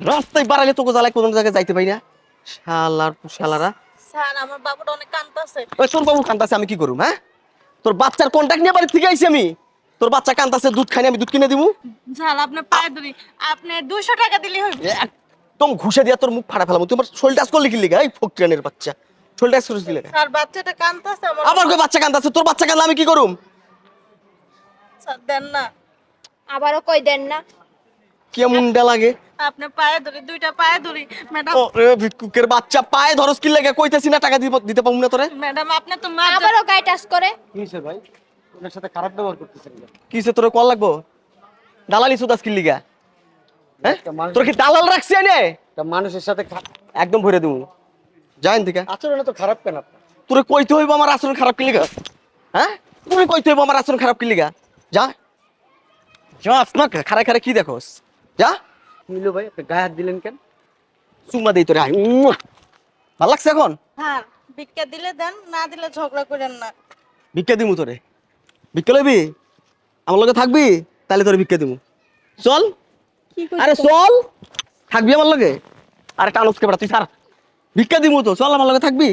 রাস্তায় বাড়াইলে তোকে জ্বালায় কোনো জায়গায় যাইতে পাই না? শালার শালারা। স্যার আমার বাবুটা অনেক কাঁদতেছে ওই তোর বাবু কান্তাছে আমি কি করুম হ্যাঁ? তোর বাচ্চার কন্ট্যাক্ট নিয়ে বাড়ি থেকে আইছি আমি। তোর বাচ্চা কান্তাছে দুধ খাইনি আমি দুধ কিনে দিবো স্যার আপনার পায়ে ধরি। আপনি দুশো টাকা দিলে হইবে। একদম ঘুষে দিয়া তোর মুখ ফাটা ফেলাম। তোমার শোল টাচ করলে কি লিগা এই ফকট্রেনের বাচ্চা? শোল টাচ করিস কি লিগা? স্যার বাচ্চাটা কাঁদতেছে আমার আবার কই বাচ্চা কান্তাছে তোর বাচ্চা কান্দলে আমি কি করুম? স্যার দেন না। আবারও কই দেন না। কেমন ডা লাগে? আপনি পায়ে ধরি দুইটা পায়ে ধরি। ম্যাডাম ও ভিক্ষুকের বাচ্চা পায়ে ধরস কি লাগে? কইতেছি না টাকা দিব দিতে পারব না তোরে। ম্যাডাম আপনি তো মা আবারও গায়ে টাচ করে। কি ভাই? ওনার সাথে খারাপ ব্যবহার করতেছেন? কিসে তোরে কল লাগবো? দালালি সুদাস কি লিগা? হ্যাঁ? তোর কি দালাল রাখছি এনে? একটা মানুষের সাথে একদম ভরে দিবো জানেন দিকা। আচরণে তো খারাপ কেন আপনার? তোরে কইতে হইব আমার আচরণ খারাপ কি লিগা? হ্যাঁ? তোরে কইতে হইব আমার আচরণ খারাপ কি লিগা? যা। যা আপনার খারা খারা কি দেখোস? যা। কি ভাই আপনি গায়ে হাত দিলেন কেন? চুম্মা দেই তোরে ভালো লাগছে এখন? হ্যাঁ ভিক্ষা দিলে দেন না দিলে ঝগড়া করেন না। ভিক্ষা দিমু তোরে। ভিক্ষা লইবি? আমার লগে থাকবি? তাহলে তোরে ভিক্ষা দিমু। চল। আরে চল। থাকবি আমার লগে? আরে টানুসকে বেড়া তুই সার ভিক্ষা দিমু তো চল আমার লগে থাকবি?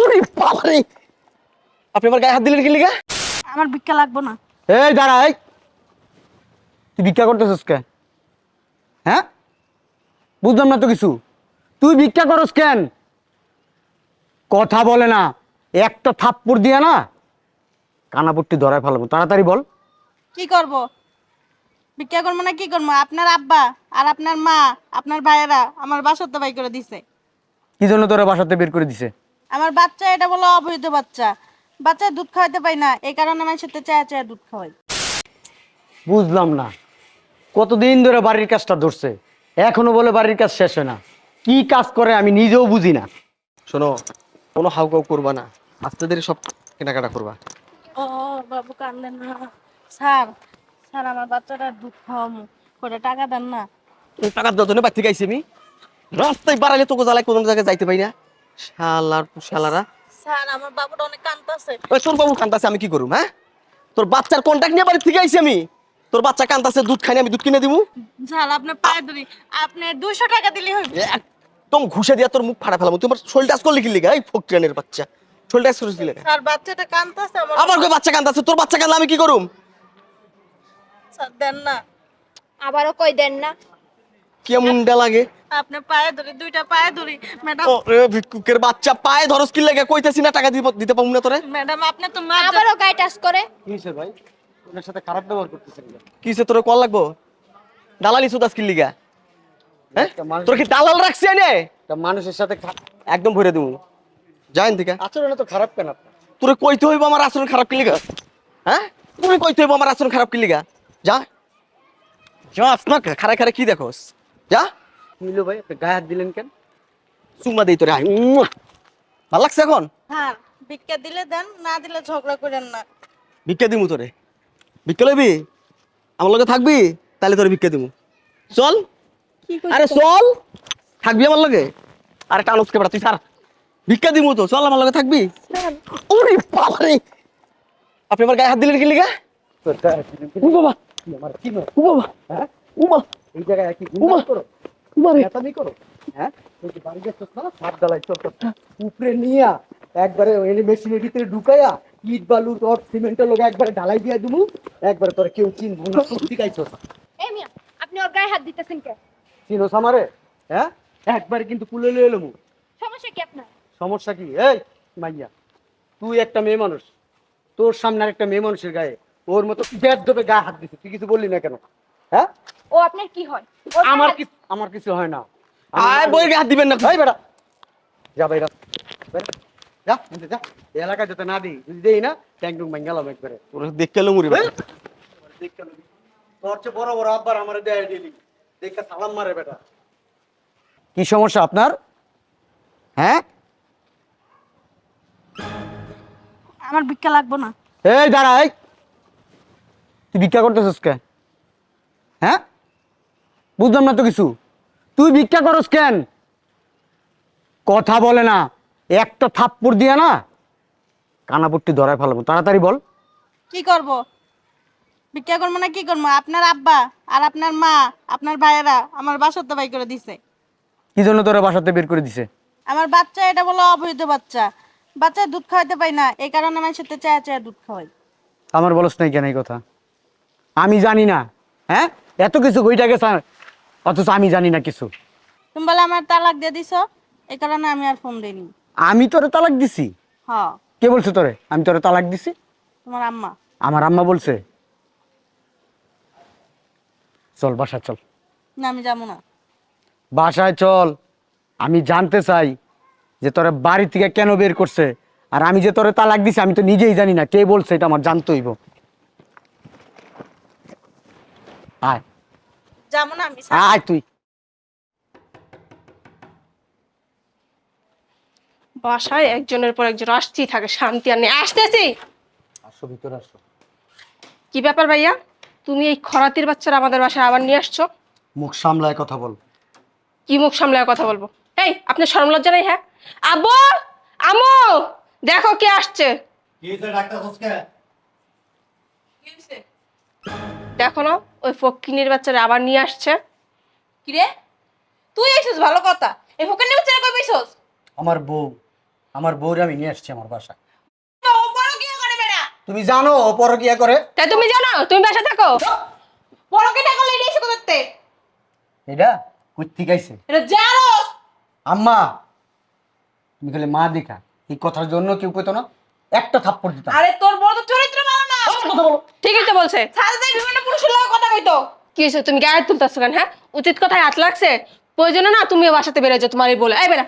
ওরে বাবা রে আপনি আমার গায়ে হাত দিলেন কি লিগা? আমার ভিক্ষা লাগবো না। এই দাঁড়া এই। তুই ভিক্ষা করতেছিস কে? হ্যাঁ? বুঝলাম না তো কিছু। তুই ভিক্ষা করস কেন? কথা বলে না। একটা থাপ্পড় দিয়ে না কানাপুরটি ধরায় ফেলাবো। তাড়াতাড়ি বল। কি করব? ভিক্ষা করব না কি করব? আপনার আব্বা আর আপনার মা আপনার ভাইয়েরা আমার বাসাতে বাই করে দিছে। কি জন্য তোরা বাসাতে বের করে দিছে? আমার বাচ্চা এটা বলে অবৈধ বাচ্চা। বাচ্চা দুধ খাওয়াতে পাই না। এই কারণে আমার সাথে চায়া চায়া দুধ খাওয়াই বুঝলাম না। কতদিন ধরে বাড়ির কাজটা ধরছে? এখনও বলে বাড়ির কাজ শেষ হয় না। কি কাজ করে আমি নিজেও বুঝি না। শোনো কোনো হাউ কাউ করবা না। আস্তে ধীরে সব কেনাকাটা করবা। ও বাবু কান্দেন না। স্যার স্যার আমার বাচ্চাটা দুধ খাওয়ামু। করে টাকা দেন না। এই টাকার দজনে বাড়ি থেকে আইছি আমি। রাস্তায় বাড়াইলে তোকে জ্বালায় কোনো জায়গায় যাইতে পারি না। শালার শালারা। স্যার আমার বাবুটা অনেক কাঁদতেছে ওই তোর বাবু কান্তাছে আমি কি করুম হ্যাঁ? তোর বাচ্চার কন্ট্যাক্ট নিয়ে বাড়ি থেকে আইছি আমি। তোর বাচ্চা কান্তাছে দুধ খাইনি আমি দুধ কিনে দিবো স্যার আপনার পায়ে ধরি। আপনি দুশো টাকা দিলে হইবে। একদম ঘুষে দিয়া তোর মুখ ফাটা ফেলাম। তোমার শোল টাচ করলে কি লিগা? এই ফকট্রেনের বাচ্চা। শোল টাচ করিস কি লিগা? স্যার বাচ্চাটা কাঁদতেছে আমার আবার কই বাচ্চা কান্তাছে? তোর বাচ্চা কান্দলে আমি কি করুম? স্যার দেন না। আবারও কই দেন না। কেমন ডা লাগে? আপনি পায়ে ধরি দুইটা পায়ে ধরি। ম্যাডাম ও রে ভিক্ষুকের বাচ্চা পায়ে ধরস কি লাগে? কইতেছি না টাকা দিব দিতে পারব না তোরে। ম্যাডাম আপনি তো মা আবারও গায়ে টাচ করে। কি হয়েছে ভাই? ওনার সাথে খারাপ ব্যবহার করতেছেন কিসে তোরে কল লাগবো? দালালি সুদাস কি লিগা। হ্যাঁ? তোর কি দালাল রাখছি এনে মানুষের সাথে একদম ভরে দিবো জানেন দিকা আচরণে তো খারাপ কেন তোরে কইতে হইব আমার আচরণ খারাপ কি লিগা? হ্যাঁ? তুমি কইতে হইব আমার আচরণ খারাপ কি লিগা? যা। যা আপনার খারা খারা কি দেখোস? যা। হলো ভাই গায়ে হাত দিলেন কেন? চুম্মা দেই তোরে। ভালো লাগছে এখন? হ্যাঁ ভিক্ষা দিলে দেন না দিলে ঝগড়া করেন না। ভিক্ষা দিমু তোরে। ভিক্ষা লইবি? আমার লগে থাকবি? তাহলে তোরে ভিক্ষা দিমু। চল। আরে চল। থাকবি আমার লগে? আরে টানুসকে বেড়া তুই সার ভিক্ষা দিমু তো চল আমার লগে থাকবি? ওরে বাবা রে আপনি আমার গায়ে হাত দিলেন কি লিগা? ও বাবা। আমার কি ও বাবা। হ্যাঁ? ও এই জায়গায় কি উমা। করো। বাবা রে। নেতামি করো। হ্যাঁ? তুই বাড়ি গেছিস না সাত ডালাই চল চল। উপরে নিয়া একবারে এনে মেশিনের ভিতরে ঢুকাইয়া ইট বালু রড সিমেন্টের লোক একবারে ঢালাই দিয়া দিমু। একবারে তোর কেউ চিনবো না সত্যি গাইছস এই মিয়া আপনি ওর গায়ে হাত দিতেছেন কে? চিনোস আমারে? হ্যাঁ? একবার কিন্তু কুলে লয়ে এলমু সমস্যা কি আপনার? সমস্যা কি? এই মাইয়া তুই একটা মেয়ে মানুষ। তোর সামনে আর একটা মেয়ে মানুষের গায়ে ওর মতো ব্যাট দেবে গায়ে হাত দিছিস তুই কিছু বললি না কেন? হ্যাঁ? ও আপনার কি হয়? আমার কিছু আমার কিছু হয় না। আয় বই হাত দিবেন না। ভাই বেটা যা বাইরা। যা এনতে যা। এই এলাকায় যেতে না দিই যদি দেই না ট্যাঙ্ক একবারে। তোর দেখতে এলো মুড়ি এই! দেখতে লবি। তোর চেয়ে বড় বড় আব্বার আমার দেয় দিলি। দেখে সালাম মারে বেটা। কি সমস্যা আপনার? হ্যাঁ? আমার ভিক্ষা লাগবো না। এই দাঁড়াই তুই ভিক্ষা করতেছিস কে? হ্যাঁ? বুঝলাম না তো কিছু। তুই ভিক্ষা করস কেন? কথা বলে না। একটা থাপ্পড় দিয়া না কানাপট্টি ধরায় ফেলাবো। তাড়াতাড়ি বল। কি করব? ভিক্ষা করব না কি করব? আপনার আব্বা আর আপনার মা আপনার ভাইয়েরা আমার বাসাতে বাই করে দিছে। কি জন্য তোরা বাসাতে বের করে দিছে? আমার বাচ্চা এটা বলো অবৈধ বাচ্চা। বাচ্চা দুধ খাওয়াতে পাই না এই কারণে আমার সাথে চায়া চায়া দুধ খাওয়াই আমার বলস নাই কেন এই কথা? আমি জানি না হ্যাঁ? এত কিছু বইটা গেছে অথচ আমি জানি না কিছু। তুমি বলে আমার তালাক দিয়ে দিছো এই কারণে আমি আর ফোন দিইনি। আমি তোরে তালাক দিছি। হ। কে বলছে তোরে? আমি তোরে তালাক দিছি। তোমার আম্মা। আমার আম্মা বলছে। চল বাসা চল। না আমি যাব না। বাসায় চল। আমি জানতে চাই যে তোরা বাড়ি থেকে কেন বের করছে। আর আমি যে তোরে তালাক দিছি আমি তো নিজেই জানি না। কে বলছে এটা আমার জানতে হইব। আয়। যাব না আমি আয় তুই। বাসায় একজনের পর একজন আসতেই থাকে শান্তি আর নেই। আসতেছি! আসো ভিতরে আসো। কি ব্যাপার ভাইয়া? তুমি এই খরাতির বাচ্চারা আমাদের বাসায় আবার নিয়ে আসছো? মুখ সামলায় কথা বল। কি মুখ সামলায় কথা বলব? এই আপনার শরম লজ্জা নেই হ্যাঁ? আব্বু! আমু দেখো কে আসছে। দেখো না ওই ফকিনির বাচ্চারা আবার নিয়ে আসছে। কিরে? তুই এসেছিস ভালো কথা। এই ফোকের নিয়ে চেয়ে কই পেছস আমার বউ। আমার বউরে আমি নিয়ে আসছি আমার বাসায়। তুমি জানো ও পরকিয়া করে? তাই তুমি জানো? তুমি বাসা থাকো। বড় কি টাকা লইলে এসে করতে এটা কুত্তি গাইছে এটা জানোস আম্মা তুমি খালি মা দেখা। এই কথার জন্য কেউ কইতো না একটা থাপ্পড় দিতাম। আরে তোর বড় তো চরিত্র ভালো না। কথা বলো। ঠিকই তো বলছে। সারাদিন বিভিন্ন পুরুষের লগে কথা কইতো। কি হয়েছে তুমি গায়ে তুলতেছো কেন হ্যাঁ? উচিত কথায় হাত লাগছে। প্রয়োজনে না তুমিও বাসাতে বেরো যাও তোমার এই বলে এই বেড়া।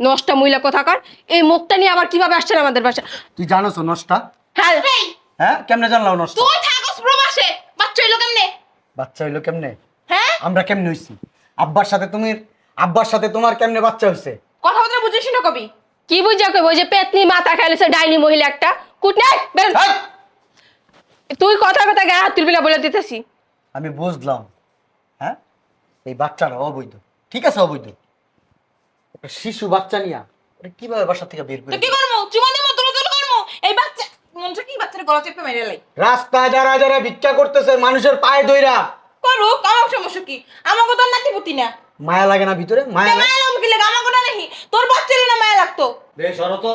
নষ্ট মহিলা কথা কর এই মুখটা নিয়ে আবার কীভাবে আসছেন আমাদের বাসা? তুই জানো তো নষ্টা? হ্যাঁ। হ্যাঁ? কেমনে জানলাম নষ্ট? তুই থাকস প্রবাসে! বাচ্চা হইল কেমনে? বাচ্চা হইল কেমনে? হ্যাঁ? আমরা কেমনে হইছি? আব্বার সাথে তুমি আব্বার সাথে তোমার কেমনে বাচ্চা হইছে? কথাবার্তা বুঝিস না কবি? কি বুঝা কইব ওই যে পেতনি মাথা খাইলেছে ডাইনি মহিলা একটা। কুটনাই বের। হ। তুই কথা কথা গায়ে হাত তুলবি না বলে দিতেছি। আমি বুঝলাম। হ্যাঁ? এই বাচ্চাটা অবৈধ। ঠিক আছে অবৈধ। শিশু বাচ্চা নিয়া। কীভাবে বাসা থেকে বের করে তো কি করমু চুমা দেমু তোর তোর করমু এই বাচ্চা মনটা কি বাচ্চার গলা চেপে মেরে লাই? রাস্তায় দাঁড়ায় দাঁড়ায় ভিক্ষা করতেছে মানুষের পায়ে দইরা করুক আমার সমস্যা কি? আমার কথা নাতি পুতি না। মায়া লাগে না ভিতরে? মায়া লাগে মায়া লাগবে কি লাগে আমার কথা নাহি তোর বাচ্চারই না মায়া লাগতো? বে শরত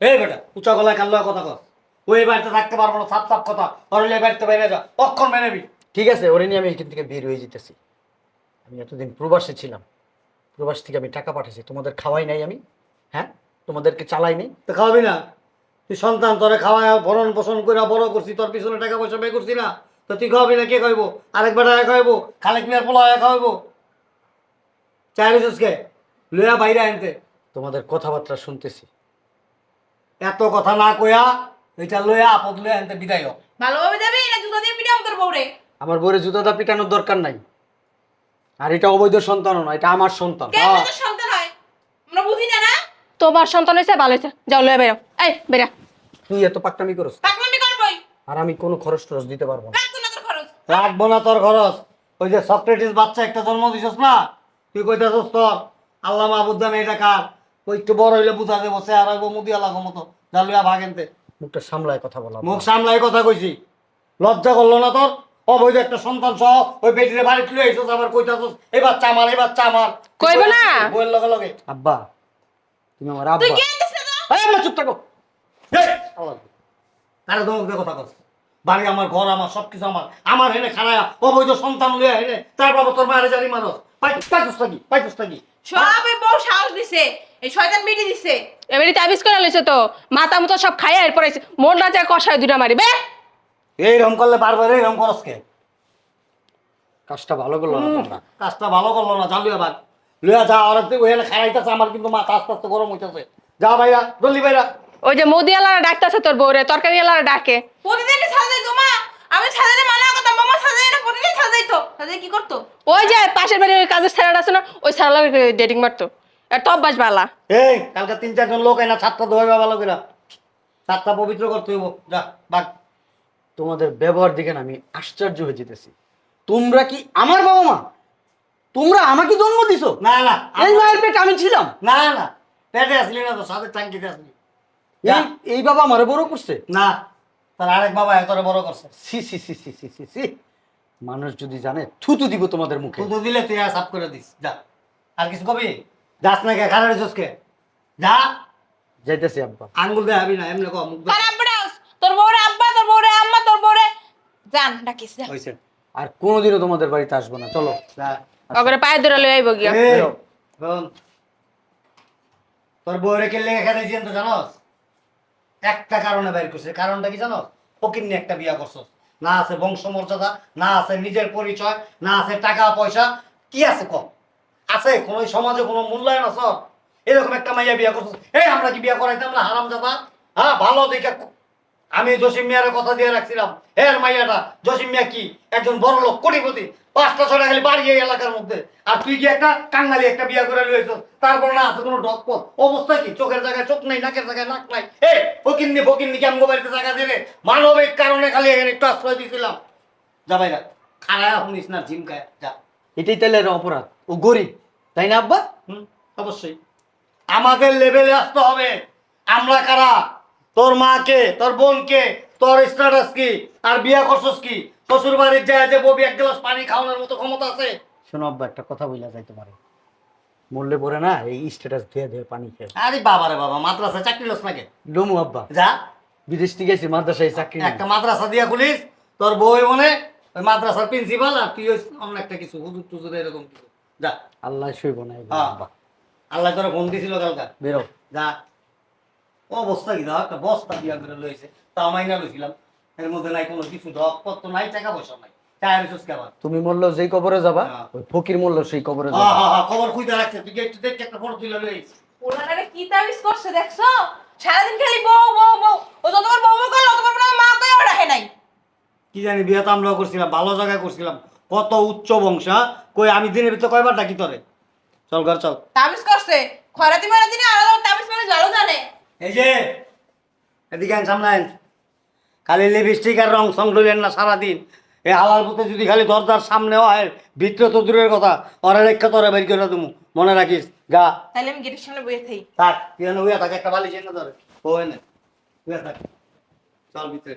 এই বেটা উঁচা গলায় কাল্লা কথা কর ওই বাড়িতে থাকতে পারব না সাপ সাপ কথা। করলে বাড়িতে বাইরে যা অক্ষর মেনে ঠিক আছে ওরে নিয়ে আমি এখান থেকে বের হয়ে যেতেছি। আমি এতদিন প্রবাসে ছিলাম। প্রবাস থেকে আমি টাকা পাঠিয়েছি তোমাদের খাওয়াই নাই আমি হ্যাঁ? তোমাদেরকে চালাই নাই। তো খাওয়াবি না? তুই সন্তান তোরে খাওয়ায় ভরণ পোষণ করে বড় করছি তোর পিছনে টাকা পয়সা ব্যয় করছি না। তো তুই খাওয়াবি না কে খাইবো আরেক বেটা খাওয়াইবো? খালেক মিয়ার পোলা খাওয়াইবো? চাই কে লইয়া বাইরে আনতে। তোমাদের কথাবার্তা শুনতেছি। এত কথা না কইয়া এটা লইয়া আপদ লইয়া আনতে বিদায় হ। ভালোভাবে যাবি না জুতা দিয়ে পিটাম তোর বউরে? আমার বউরে জুতোটা পিটানোর দরকার নাই। আর এটা অবৈধ সন্তানও না এটা আমার সন্তান। কেন তোর সন্তান হয়? আমরা বুঝি না না? তোমার সন্তান হয়েছে ভালো হয়েছে। যাও লয়ে বেরো। এই বেরা। তুই এত পাকটামি করস? পাকলামি করবই। আর আমি কোনো খরচ টরচ দিতে পারব না। রাখতো না তোর খরচ। রাখব না তোর খরচ। ওই যে সক্রেটিস বাচ্চা একটা জন্ম দিছস না? তুই কইতাছস তোর আল্লাহ মাহবুদ্দান এটা কার। ওই একটু বড় হইলে বুঝা দেবো সে আর মুদিয়া লাগো মতো। জালুয়া ভাগেনতে। মুখটা সামলায় কথা বলা। মুখ সামলাই কথা কইছি। লজ্জা করল না তোর? অবৈধ একটা সন্তান সহ ওই বেটিরে বাড়ি তুলে আইসস আবার কইতাছস এই বাচ্চা আমার এই বাচ্চা আমার। কইবো না? বইয়ের লগে লগে। আব্বা তুমি আমার তুই আব্বা কে না এই আম্মা চুপ থাকো। তারা দিয়ে কথা কস? বাড়ি আমার ঘর আমার সবকিছু আমার। আমার হেনে খারায়া অবৈধ সন্তান লইয়া হেনে তারপর আবার তোর মারে জানি মানুষ থাকি থাকি সব এই বউ সাহস দিছে এই শয়তান বিটি দিছে। এবারে তাবিজ করে লইছে তো। মাথা মতো সব খাইয়া এরপর মন রাজা কষায় দুটা মারি বে! এইরকম করলে বারবার এইরকম করস কে? কাজটা ভালো করল না তোমরা? কাজটা ভালো করল না যা লুয়া ভাগ লুয়া যা আর ওখানে খারাইতেছে আমার কিন্তু মাথা আস্তে আস্তে গরম হইতেছে। যা ভাইরা জলদি ভাইরা ওই যে মোদিয়ালারা ডাকতেছে তোর বউরে তরকারিওয়ালারা ডাকে। প্রতিদিন সাজাই তো মা আমি সাজাতে মানা কথা মামা সাজাই না প্রতিদিন সাজাই তো সাজাই কি করতো? ওই যে পাশের বাড়ির ওই কাজের স্যার আছে না ওই স্যার লাগে ডেটিং মারতো। আর টপ বাস বালা। এই কালকে তিন চারজন লোক এনা ছাত্র ধোয়াইবা ভালো করে ছাত্রা পবিত্র করতে হইব। যা ভাগ তোমাদের ব্যবহার দেখে না আমি আশ্চর্য হয়ে যেতেছি। তোমরা কি আমার বাবা মা? তোমরা আমাকে জন্ম দিছো? না না এই মায়ের পেট আমি ছিলাম। না না পেটে আসলি না তো সাথে টাঙ্কিতে আসলি। এই এই বাবা আমারে বড় করছে? না তার আরেক বাবা এতরে বড় করছে। সি সি সি সি সি সি সি মানুষ যদি জানে থুতু দিব তোমাদের মুখে। তুই তো দিলে তুই আর সাফ করে দিস। যা। আর কিছু কবি? যাস না কে খারাপ কে? যা। যাইতেছি আব্বা। আঙ্গুল দিয়ে হাবি না এমনি কম মুখ আর আব্বা তোর বউরে আব্বা তোর বউরে বউরে জান ডাকিস যা। হয়েছে আর কোনোদিনও তোমাদের বাড়িতে আসব না চলো। ওগরে পায়ে ধরে লই আইব গিয়া। শোন। তোর বউরে কে লেগে খেতেছিস তো জানোস? একটা কারণে বাইর করছে। কারণটা কি জানো ফকির নিয়ে একটা বিয়া করছ। না আছে বংশমর্যাদা না আছে নিজের পরিচয় না আছে টাকা পয়সা। কি আছে কম আছে কোন সমাজে কোনো মূল্যায়ন আছে? এরকম একটা মাইয়া বিয়া করছ। এই আমরা কি বিয়া করাইতাম না হারাম দাদা হ্যাঁ ভালো দেখে আমি জসিম মিয়ার কথা দিয়ে রাখছিলাম। এর মাইয়াটা জসিম মিয়া কি? একজন বড় লোক কোটিপতি। পাঁচটা ছটা খালি বাড়ি এই এলাকার মধ্যে। আর তুই কি একটা কাঙ্গালি একটা বিয়া করে লইছ তারপর না আছে কোনো ডকপথ অবস্থা কি? চোখের জায়গায় চোখ নাই নাকের জায়গায় নাক নাই। এই ফকিন্নি ফকিন্নি কেমন বাড়িতে জায়গা দিলে? মানবিক কারণে খালি এখানে একটু আশ্রয় দিয়েছিলাম। যা ভাইরা খারায় শুনিস না ঝিমকায় যা। এটাই তাহলে অপরাধ। ও গরিব তাই না আব্বা? হুম অবশ্যই। আমাদের লেভেলে আসতে হবে। আমরা কারা? তোর মাকে তোর বোনকে তোর স্ট্যাটাস কি? আর বিয়া করছস কি? শ্বশুর বাড়ির যায় যে ববি এক গ্লাস পানি খাওয়ানোর মতো ক্ষমতা আছে? শোনো আব্বা একটা কথা বইলা যাই তোমারে মরলে পরে না এই স্ট্যাটাস ধুয়ে ধুয়ে পানি খেয়ে। আরে বাবা রে বাবা মাদ্রাসা চাকরি লস নাকি? ডমু আব্বা। যা। বিদেশ থেকে গেছি মাদ্রাসায় চাকরি একটা মাদ্রাসা দিয়া খুলিস তোর বই মনে ওই মাদ্রাসার প্রিন্সিপাল আর তুই ওই অন্য একটা কিছু হুজুর টুজুর এরকম কিছু। যা। আল্লাহ শুইব না হ্যাঁ। আব্বা। আল্লাহ তোরা ফোন দিছিল কালকা। বেরো। যা। অবস্থা কি? একটা বস্তা দিয়া করে লইছে তা মাইনা লইছিলাম। এর মধ্যে নাই কোনো কিছু ধক পত্র নাই টাকা পয়সা নাই। তুমি মরলেও যেই কবরে যাবা হ্যাঁ। ওই ফকির মরলেও সেই কবরে হ্যাঁ যাবা। হ্যাঁ খুঁজে রাখছে। তুই একটু দেখে একটা ফটো তুলে লইস ওনারে কি তাবিজ করছে দেখছ? সারাদিন খালি বউ বউ বউ। ও যতবার বউ বউ করল ততবার মা কইও রাখে নাই। কি জানি বিয়ে তো আমরাও করছিলাম ভালো জায়গায় করছিলাম। কত উচ্চ বংশ? কই আমি দিনের ভিতরে কয়বার ডাকি তোরে? চল ঘর চল। তাবিজ করছে। খরাতি মারা দিনে আলাদা তাবিজ মানে ভালো জানে। এই যে এদিকে আইন সামনে আইন। খালি লিপস্টিক আর রং সং লইলেন না সারাদিন। এই হালার পথে যদি খালি দরজার সামনে হয় ভিতরে তো দূরের কথা ওরা রেখা তোরা বের করে তুমি মনে রাখিস গা। তাহলে আমি গেটের সামনে বইয়ে থাকি। থাক তুই উইয়া থাক একটা বালিশ এনে ধরে ও এনে উইয়া থাক। চল ভিতরে।